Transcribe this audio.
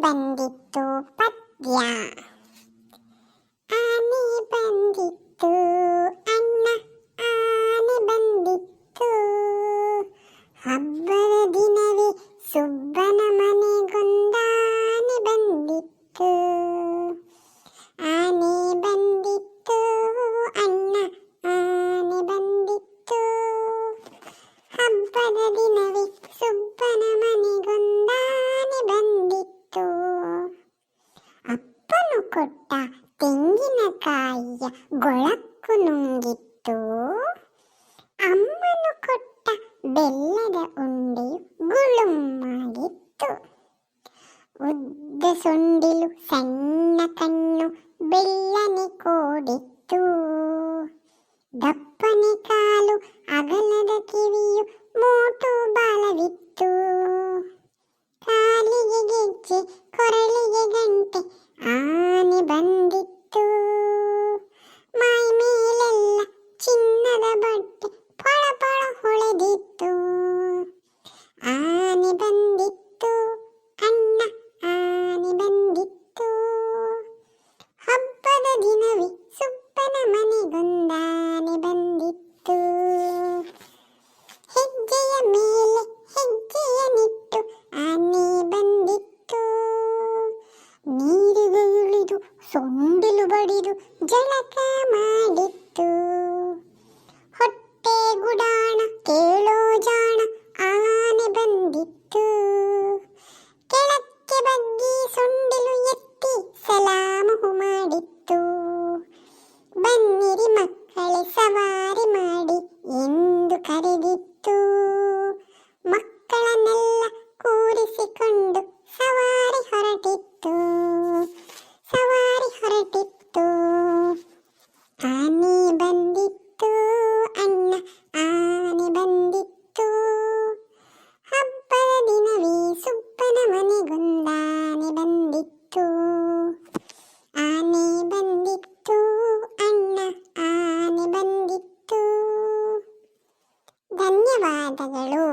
ಬಂದಿತ್ತು ಪದ್ಯ. ಕೊಟ್ಟ ತೆಂಗಿನಕಾಯಿಯ ಗೊಳಕ್ಕು ನುಂಗಿತ್ತು. ಅಮ್ಮನು ಕೊಟ್ಟ ಬೆಲ್ಲದ ಉಂಡೆಯು ಗುಳುಮ್ಮಾಗಿತ್ತು ಉದ್ದ ಸೊಂಡಿಲು ಸಣ್ಣ ಕಣ್ಣು ಬೆಳ್ಳನೆ ಕೋಡಿತ್ತು. ದಪ್ಪನೆ ಕಾಲು ಅಗಲದ ಕಿವಿ ಸೊಂಡಿಲು ಬಡಿದು ಜಳಕ ಮಾಡಿತ್ತು. ಧನ್ಯವಾದಗಳು.